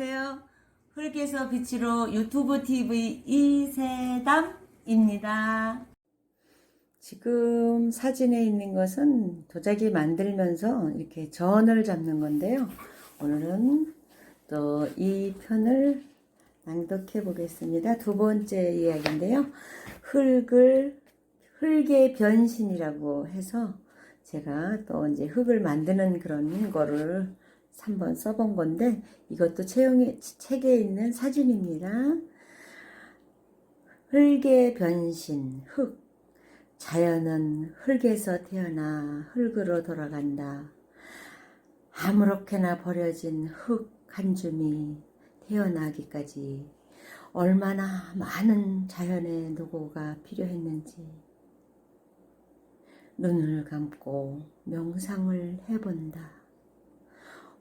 안녕하세요. 흙에서 빛으로 유튜브 TV 이세담입니다. 지금 사진에 있는 것은 도자기 만들면서 이렇게 전을 잡는 건데요. 오늘은 또 이 편을 낭독해 보겠습니다. 두 번째 이야기인데요. 흙을 흙의 변신이라고 해서 제가 또 이제 흙을 만드는 그런 거를 한번 써본 건데 이것도 채용이, 책에 있는 사진입니다. 흙의 변신, 흙. 자연은 흙에서 태어나 흙으로 돌아간다. 아무렇게나 버려진 흙 한 줌이 태어나기까지 얼마나 많은 자연의 노고가 필요했는지 눈을 감고 명상을 해본다.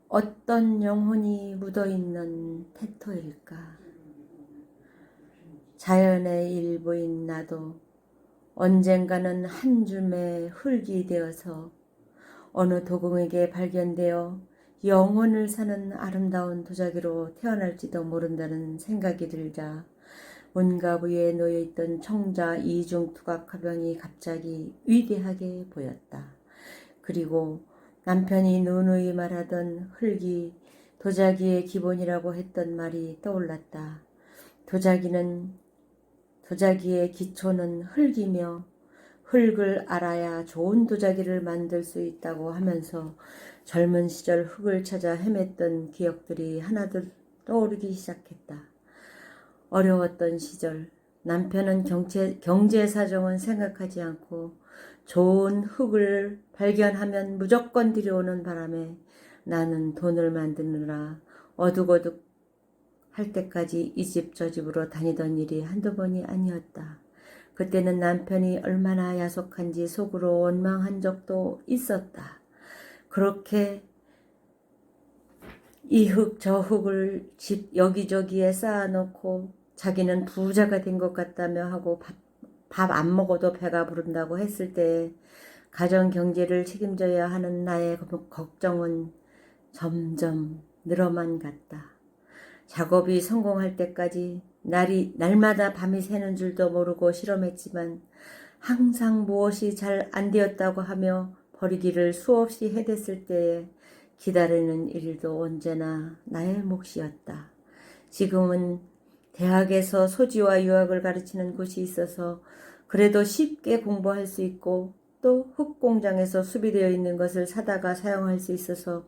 어떤 영혼이 묻어있는 태토일까? 자연의 일부인 나도 언젠가는 한 줌의 흙이 되어서 어느 도공에게 발견되어 영혼을 사는 아름다운 도자기로 태어날지도 모른다는 생각이 들자 문갑 위에 놓여있던 청자 이중 투각 화병이 갑자기 위대하게 보였다. 그리고 남편이 누누이 말하던 흙이 도자기의 기본이라고 했던 말이 떠올랐다. 도자기는 도자기의 기초는 흙이며 흙을 알아야 좋은 도자기를 만들 수 있다고 하면서 젊은 시절 흙을 찾아 헤맸던 기억들이 하나둘 떠오르기 시작했다. 어려웠던 시절 남편은 경제, 경제 사정은 생각하지 않고 좋은 흙을 발견하면 무조건 들여오는 바람에 나는 돈을 만드느라 어둑어둑 할 때까지 이 집 저 집으로 다니던 일이 한두 번이 아니었다. 그때는 남편이 얼마나 야속한지 속으로 원망한 적도 있었다. 그렇게 이 흙 저 흙을 집 여기저기에 쌓아놓고 자기는 부자가 된 것 같다며 하고 밥 안 먹어도 배가 부른다고 했을 때 가정 경제를 책임져야 하는 나의 걱정은 점점 늘어만 갔다. 작업이 성공할 때까지 날이 날마다 밤이 새는 줄도 모르고 실험했지만 항상 무엇이 잘 안 되었다고 하며 버리기를 수없이 해댔을 때에 기다리는 일도 언제나 나의 몫이었다. 지금은 대학에서 소지와 유학을 가르치는 곳이 있어서 그래도 쉽게 공부할 수 있고 또 흙공장에서 수비되어 있는 것을 사다가 사용할 수 있어서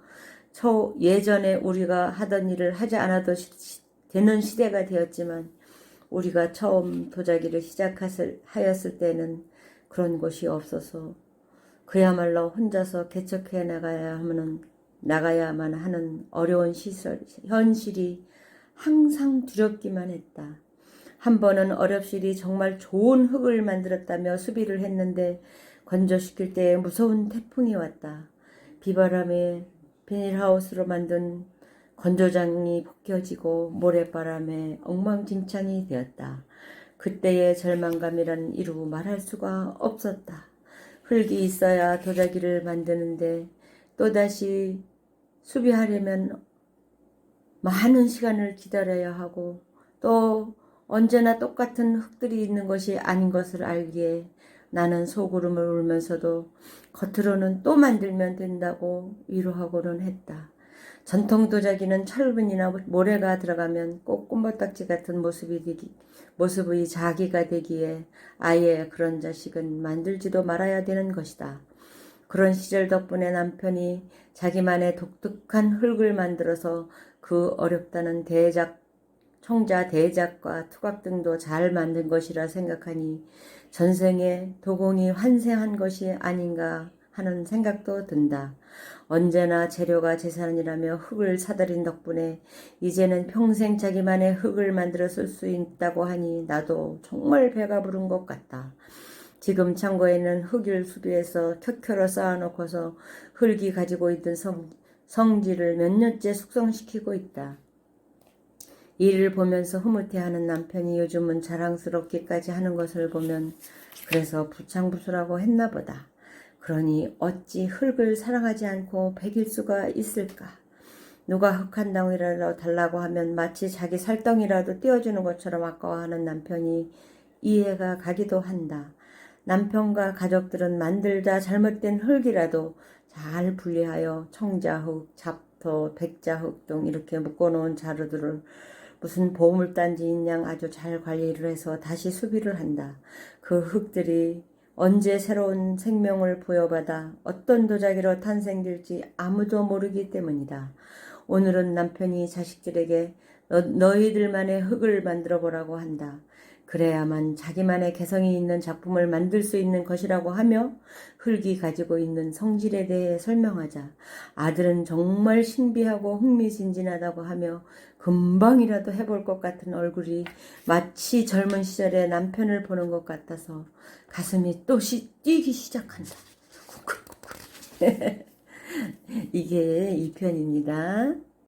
초 예전에 우리가 하던 일을 하지 않아도 시, 되는 시대가 되었지만 우리가 처음 도자기를 시작하였을 때는 그런 곳이 없어서 그야말로 혼자서 개척해 나가야 하는 나가야만 하는 어려운 시설 현실이 항상 두렵기만 했다. 한 번은 어렵시리 정말 좋은 흙을 만들었다며 수비를 했는데 건조시킬 때 무서운 태풍이 왔다. 비바람에 비닐하우스로 만든 건조장이 벗겨지고 모래바람에 엉망진창이 되었다. 그때의 절망감이란 이루 말할 수가 없었다. 흙이 있어야 도자기를 만드는데 또다시 수비하려면 많은 시간을 기다려야 하고 또 언제나 똑같은 흙들이 있는 것이 아닌 것을 알기에 나는 소구름을 울면서도 겉으로는 또 만들면 된다고 위로하고는 했다. 전통 도자기는 철분이나 모래가 들어가면 꼭 꿈버딱지 같은 모습이 되기, 모습의 자기가 되기에 아예 그런 자식은 만들지도 말아야 되는 것이다. 그런 시절 덕분에 남편이 자기만의 독특한 흙을 만들어서 그 어렵다는 대작, 청자 대작과 투각 등도 잘 만든 것이라 생각하니 전생에 도공이 환생한 것이 아닌가 하는 생각도 든다. 언제나 재료가 재산이라며 흙을 사들인 덕분에 이제는 평생 자기만의 흙을 만들어 쓸 수 있다고 하니 나도 정말 배가 부른 것 같다. 지금 창고에는 흙을 수비해서 켜켜로 쌓아놓고서 흙이 가지고 있던 성, 성질을 몇 년째 숙성시키고 있다. 이를 보면서 흐뭇해하는 남편이 요즘은 자랑스럽게까지 하는 것을 보면 그래서 부창부수라고 했나 보다. 그러니 어찌 흙을 사랑하지 않고 배길 수가 있을까? 누가 흙 한 덩이라도 달라고 하면 마치 자기 살덩이라도 띄워주는 것처럼 아까워하는 남편이 이해가 가기도 한다. 남편과 가족들은 만들다 잘못된 흙이라도 잘 분리하여 청자흙, 잡토, 백자흙 등 이렇게 묶어놓은 자루들을 무슨 보물단지인 양 아주 잘 관리를 해서 다시 수비를 한다. 그 흙들이 언제 새로운 생명을 부여받아 어떤 도자기로 탄생될지 아무도 모르기 때문이다. 오늘은 남편이 자식들에게 너, 너희들만의 흙을 만들어 보라고 한다. 그래야만 자기만의 개성이 있는 작품을 만들 수 있는 것이라고 하며 흙이 가지고 있는 성질에 대해 설명하자 아들은 정말 신비하고 흥미진진하다고 하며 금방이라도 해볼 것 같은 얼굴이 마치 젊은 시절의 남편을 보는 것 같아서 가슴이 또 시, 뛰기 시작한다. 이게 이 편입니다.